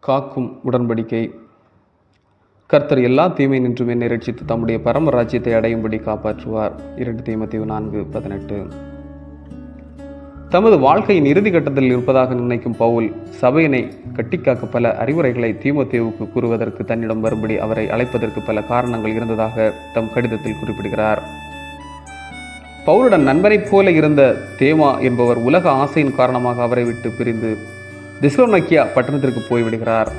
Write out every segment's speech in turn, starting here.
காக்கும் உடன்படிக்கை. கர்த்தர் எல்லா தீமை நின்றும் என்னை ரட்சித்து தம்முடைய பரம ராஜ்யத்தை அடையும்படி காப்பாற்றுவார். இரண்டு தீமத்தீவு நான்கு பதினெட்டு. தமது வாழ்க்கையின் இறுதி கட்டத்தில் இருப்பதாக நினைக்கும் பவுல் சபையினை கட்டிக்காக்க பல அறிவுரைகளை தீமத்தேவுக்கு கூறுவதற்கு தன்னிடம் வரும்படி அவரை அழைப்பதற்கு பல காரணங்கள் இருந்ததாக தம் கடிதத்தில் குறிப்பிடுகிறார். பவுலுடன் நண்பனைப் போல இருந்த தேமா என்பவர் உலக ஆசையின் காரணமாக அவரை விட்டு பிரிந்து திஸ்லோனக்கியா பட்டணத்திற்கு போய்விடுகிறார்.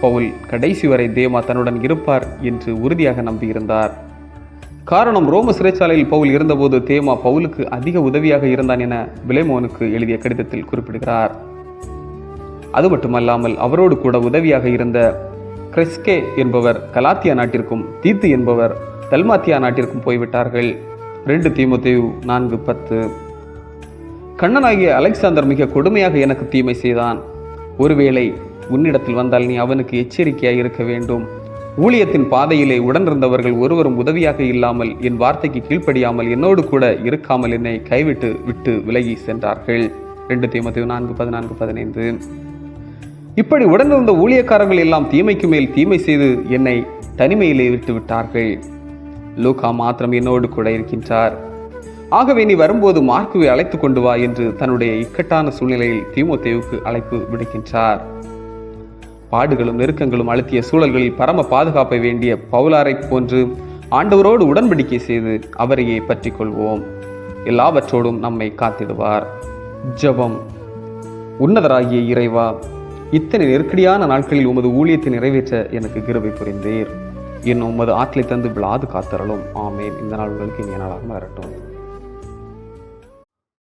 பவுல் கடைசி வரை தேமா தன்னுடன் இருப்பார் என்று உறுதியாக நம்பியிருந்தார். காரணம் ரோம சிறைச்சாலையில் பவுல் இருந்தபோது தேமா பவுலுக்கு அதிக உதவியாக இருந்தான் என பிலேமோனுக்கு எழுதிய கடிதத்தில் குறிப்பிடுகிறார். அது மட்டுமல்லாமல் அவரோடு கூட உதவியாக இருந்த கிறிஸ்கே என்பவர் கலாத்தியா நாட்டிற்கும் தீத்து என்பவர் தல்மாத்தியா நாட்டிற்கும் போய்விட்டார்கள். ரெண்டு தீமோத்தேயு நான்கு பத்து. கண்ணனாகிய அலெக்சாந்தர் மிக கொடுமையாக எனக்கு தீமை செய்தான். ஒருவேளை உன்னிடத்தில் வந்தால் நீ அவனுக்கு எச்சரிக்கையாக இருக்க வேண்டும். ஊழியத்தின் பாதையிலே உடனிருந்தவர்கள் ஒருவரும் உதவியாக இல்லாமல் என் வார்த்தைக்கு கீழ்ப்படியாமல் என்னோடு கூட இருக்காமல் என்னை கைவிட்டு விட்டு விலகி சென்றார்கள். ரெண்டு தீமத்தையும் நான்கு பதினான்கு பதினைந்து. இப்படி உடனிருந்த ஊழியக்காரர்கள் எல்லாம் தீமைக்கு மேல் தீமை செய்து என்னை தனிமையிலே விட்டு விட்டார்கள் லூகா மாத்திரம் என்னோடு கூட இருக்கின்றார். ஆகவே நீ வரும்போது மார்க்குவை அழைத்து கொண்டு வா என்று தன்னுடைய இக்கட்டான சூழ்நிலையில் தீமோத்தேவுக்கு அழைப்பு விடுக்கின்றார். பாடுகளும் நெருக்கங்களும் அழுத்திய சூழல்களில் பரம பாதுகாப்பை வேண்டிய பவுலாரை போன்று ஆண்டவரோடு உடன்படிக்கை செய்து அவரையே பற்றி கொள்வோம். எல்லாவற்றோடும் நம்மை காத்திடுவார். ஜெபம். உன்னதராகிய இறைவா இத்தனை நெருக்கடியான நாட்களில் உமது ஊழியத்தை நிறைவேற்ற எனக்கு கிருபை புரிந்தீர். இன்னும் உமது ஆற்றலை தந்து விழாது காத்தரலும் ஆமேன். இந்த நாள் உங்களுக்கு இனிய நாளாக வரட்டும்